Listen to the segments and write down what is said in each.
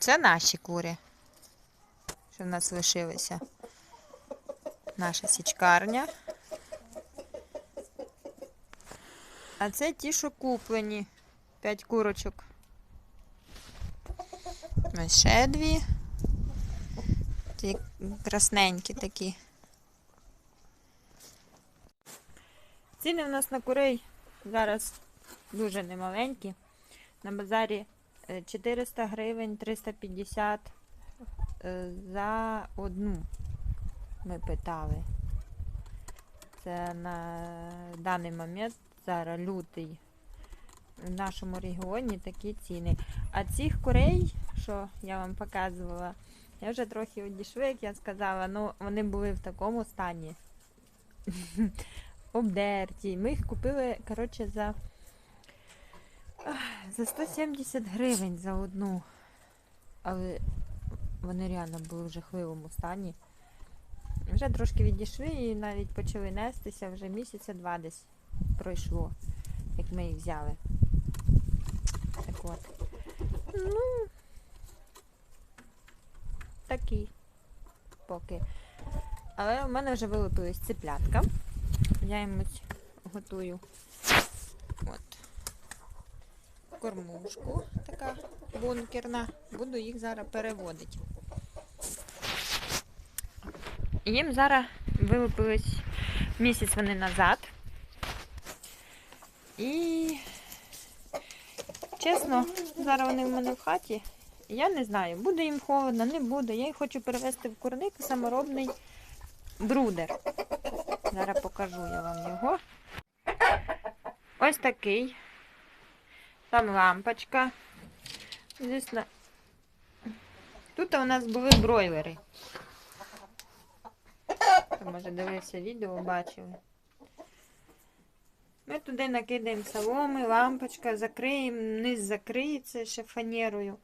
Це наші кури, що в нас лишилися. Наша січкарня. А це ті, що куплені. П'ять курочок. Ось ще дві. Ті красненькі такі. Ціни в нас на курей зараз дуже немаленькі. На базарі 400 гривень, 350 е, за одну. Ми питали. Це на даний момент зараз лютий. В нашому регіоні такі ціни. А цих курей, що я вам показувала, я вже трохи одійшли, як я сказала, ну вони були в такому стані. Обдерті. Ми їх купили, коротше, за, за 170 гривень за одну. Але вони реально були в жахливому стані. Вже трошки відійшли і навіть почали нестися, вже місяця два десь пройшло, як ми їх взяли. Так от. Ну, такі поки. Але в мене вже вилупились циплятка. Я їм готую от кормушку така бункерна. Буду їх зараз переводити. Їм зараз вилупились місяць вони назад. І чесно, зараз вони в мене в хаті. Я не знаю, буде їм холодно, не буде. Я їх хочу перевезти в курник саморобний брудер. Зараз покажу я вам його. Ось такий. Там лампочка. Звісно. Тут у нас були бройлери. Може дивився відео, бачили. Ми туди накидаємо соломи, лампочка, закриємо, низ закриється ще фанерою.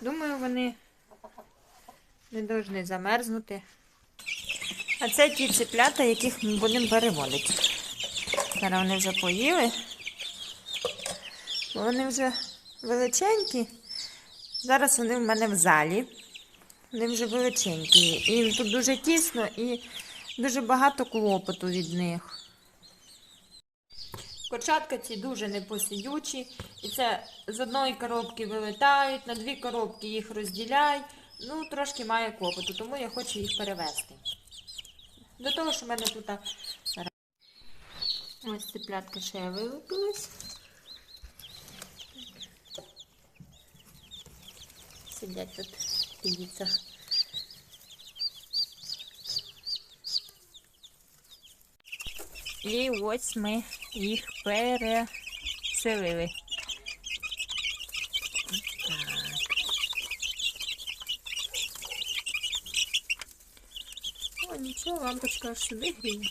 Думаю, вони не повинні замерзнути. А це ті циплята, яких ми будемо переводити. Зараз вони вже поїли. Бо вони вже величенькі. Зараз вони в мене в залі. Вони вже величенькі. І тут дуже тісно і дуже багато клопоту від них. Курчатка ці дуже непосидючі. І це з одної коробки вилетають, на дві коробки їх розділяй. Ну, трошки має клопоту, тому я хочу їх перевезти. До того, що в мене тут. Ось цеплятка ще вилупилась. Сидять тут піцах. І ось ми їх переселили. О, нічого, лампочка аж сюди гріє.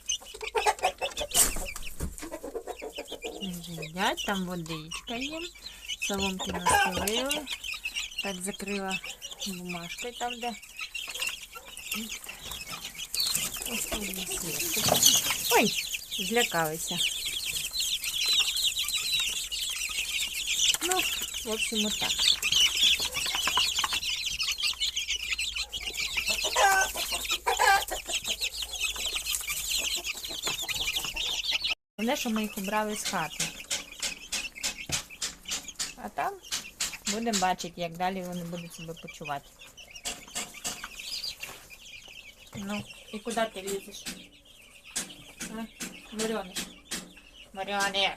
Їдять, там водичка їм. Соломки настелили. Так закрила бумажкою там, де. Ось тут є. Ой, злякалися. Ну, в общем, вот так. Головне, що ми їх убрали з хати. А там будемо бачити, як далі вони будуть себе почувати. Ну, і куди ти лізеш? А? Варіоник. Варіоник.